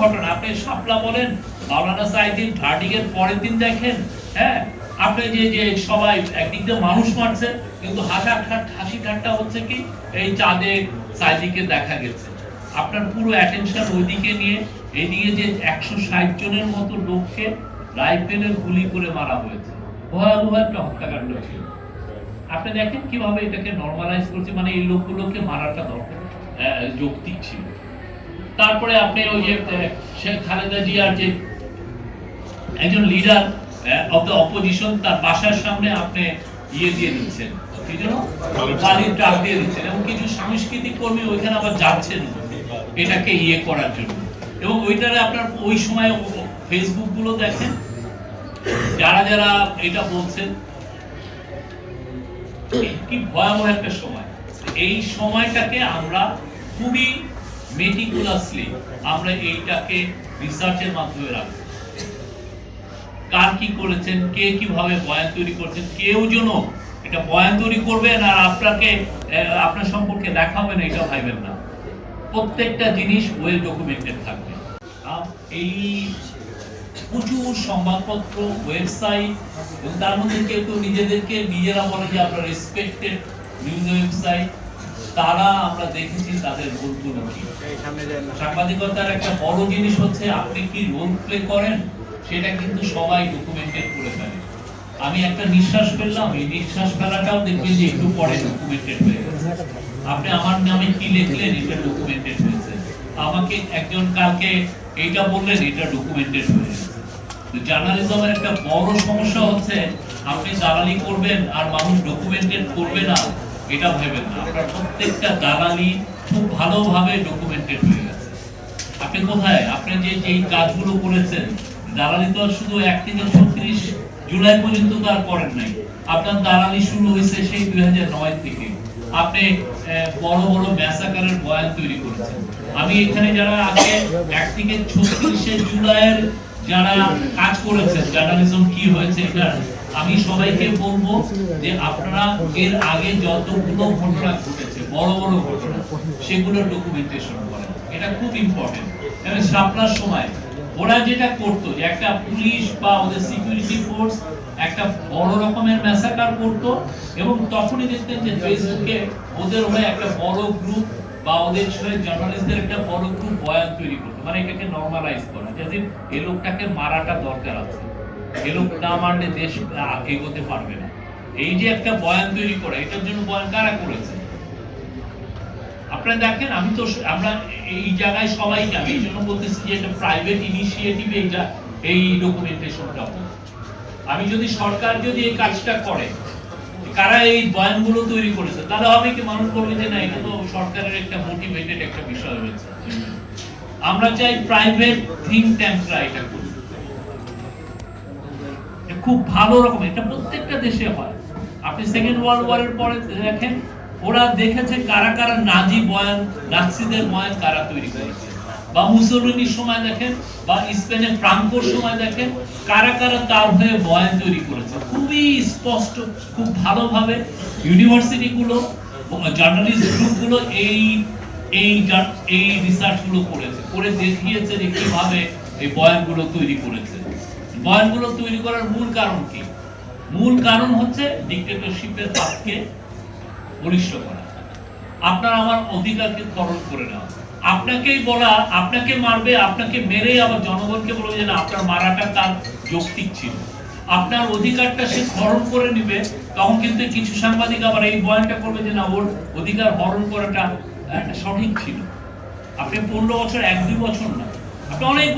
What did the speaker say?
ঘটনা। আপনি শাপলা বলেন, মাওলানা পরের দিন দেখেন হ্যাঁ? আপনি যে যে সবাই একদিক দিয়ে মানুষ মারছে, কিন্তু হাসা ঠাট্টা হচ্ছে কি? এই চাঁদে সাইদিকে দেখা গেছে। আপনার পুরো অ্যাটেনশন ওইদিকে নিয়ে, এদিকে যে একশো ষাট জনের মতো লোককে রাইফেলের গুলি করে মারা হয়েছে। ভয়াবহ একটা হত্যাকাণ্ড ছিল। আপনি দেখেন কীভাবে এটাকে নর্মালাইজ করছে মানে এই লোকগুলোকে মারাটা দরকার যৌক্তিক ছিল। তারপরে আপনি ওই যে শেখ খালেদা জিয়ার যে একজন লিডার অফ দ্য অপোজিশন তার বাসার সামনে আপনি ইয়ে দিয়ে দিচ্ছেন। কি ট্রাক দিয়ে দিচ্ছেন। এবং কিছু সাংস্কৃতিক কর্মী ওইখানে আবার যাচ্ছেন এটাকে ইয়ে করার জন্য। এবং ওইটারে আপনার ওই সময় ফেসবুকগুলো দেখেন। যারা যারা এটা বলছেন, কি ভয়াবহ একটা সময়। এই সময়টাকে আমরা খুবই মেটিকুলাসলি আমরা এইটাকে রিসার্চের মাধ্যমে রাখব। কার কি করেছেন, কে কীভাবে বয়ান তৈরি করছেন, কেউ যেন এটা বয়ান তৈরি করবেন আর আপনাকে আপনার সম্পর্কে দেখাবেন এটা ভাইবেন না। প্রত্যেকটা জিনিস ওয়েল ডকুমেন্টেড থাকবে। এই প্রচুর সংবাদপত্র ওয়েবসাইট এবং তার মধ্যে কেউ কেউ নিজেদেরকে, নিজেরা বলে যে আমরা রেসপেক্টেড নিউজ ওয়েবসাইট তারা আমরা দেখেছি তাদের রোলগুলো কি সাংবাদিকতার একটা বড় জিনিস হচ্ছে আপনি কি রোল প্লে করেন? সেটা কিন্তু সবাই ডকুমেন্টেড করে ফেলে। আমি একটা নিঃশ্বাস ফেললাম এই নিঃশ্বাস ফেলাটাও দেখবেন যে একটু পরে ডকুমেন্টেড হয়ে গেছে। আপনি আমার নামে কি লিখলেন এটা ডকুমেন্টেড হয়েছে। আমাকে একজন কালকে এইটা বললেন এটা ডকুমেন্টেড হয়ে গেছে। জার্নালিজমের একটা বড় সমস্যা হচ্ছে আপনি দালালি করবেন আর মানুষ ডকুমেন্টেড করবে না। এটা ভেবেন না। প্রত্যেকটা দালালি খুব ভালোভাবে ডকুমেন্টেড হয়ে গেছে। আপনি কোথায়? আপনি যে যেই কাজগুলো করেছেন, দালালি তো আর শুধু এক থেকে ছত্রিশ জুলাই পর্যন্ত তো আর করেন নাই। আপনার দালালি শুরু হয়েছে সেই দুই নয় থেকে। আপনি বড় বড় ম্যাসাকারের বয়ান তৈরি করেছেন। আমি এখানে যারা আগে এক থেকে ছত্রিশে জুলাইয়ের যারা কাজ করেছেন জার্নালিজম কি হয়েছে, এটা আমি সবাইকে বলব যে আপনারা এর আগে যতগুলো ঘটনা ঘটেছে, বড় বড় ঘটনা সেগুলো ডকুমেন্টেশন করেন এটা খুব ইম্পর্টেন্ট এবং সাপলার সময় ওরা যেটা করতো যে একটা পুলিশ বা ওদের সিকিউরিটি ফোর্স একটা বড় রকমের ম্যাসাকার করতো এবং তখনই দেখতেন যে ফেসবুকে ওদের হয়ে একটা বড় গ্রুপ বা ওদের হয়ে জার্নালিস্টদের একটা বড় গ্রুপ বয়ান তৈরি করতো। মানে এটাকে নর্মালাইজ করা যাতে এই লোকটাকে মারাটা দরকার আছে। এই না মারলে দেশ এগোতে পারবে না। এই যে একটা বয়ান তৈরি করা, এটার জন্য বয়ান কারা করেছে? আপনারা দেখেন, আমি তো আমরা এই জায়গায় সবাই জানি, এই জন্য বলতেছি যে এটা প্রাইভেট ইনিশিয়েটিভ এইটা, এই ডকুমেন্টেশনটা আমি যদি সরকার যদি এই কাজটা করে, কারা এই বয়ানগুলো তৈরি করেছে, তাহলে হবে কি মানুষ বলবে যে না, এটা তো সরকারের একটা মোটিভেটেড একটা বিষয় হয়েছে। আমরা চাই প্রাইভেট থিঙ্ক ট্যাঙ্করা এটা এটা খুব ভালো রকম, এটা প্রত্যেকটা দেশে হয়। আপনি সেকেন্ড ওয়ার্ল্ড ওয়ারের পরে দেখেন, ওরা দেখেছে কারা কারা নাজি বয়ান, নাৎসিদের বয়ান কারা তৈরি করেছে। বা মুসলিনীর সময় দেখেন, বা স্পেনের ফ্রাঙ্কোর সময় দেখেন, কারা কারা তার হয়ে বয়ান তৈরি করেছে। খুবই স্পষ্ট, খুব ভালোভাবে ইউনিভার্সিটি গুলো জার্নালিস্ট গ্রুপগুলো এই এই এই রিসার্চগুলো করেছে, করে দেখিয়েছে যে কীভাবে এই বয়ানগুলো তৈরি করেছে। বয়ানগুলো তৈরি করার মূল কারণ কি? মূল কারণ হচ্ছে ডিক্টেটরশিপের পক্ষে বলিষ্ঠ করা। আপনার আমার অধিকারকে খরচ করে নেওয়া। আপনাকেই বলা, আপনাকে মারবে, আপনাকে মেরে আবার জনগণকে বলবে যে না, আপনার মারাটা তার যৌক্তিক ছিল। আপনার অধিকারটা সে হরণ করে নিবে, তখন কিন্তু কিছু সাংবাদিক আবার এই বয়ানটা করবে যে না, ওর অধিকার হরণ করাটা সঠিক ছিল। আপনি পনেরো বছর, এক দুই বছর না। আপনি অনেক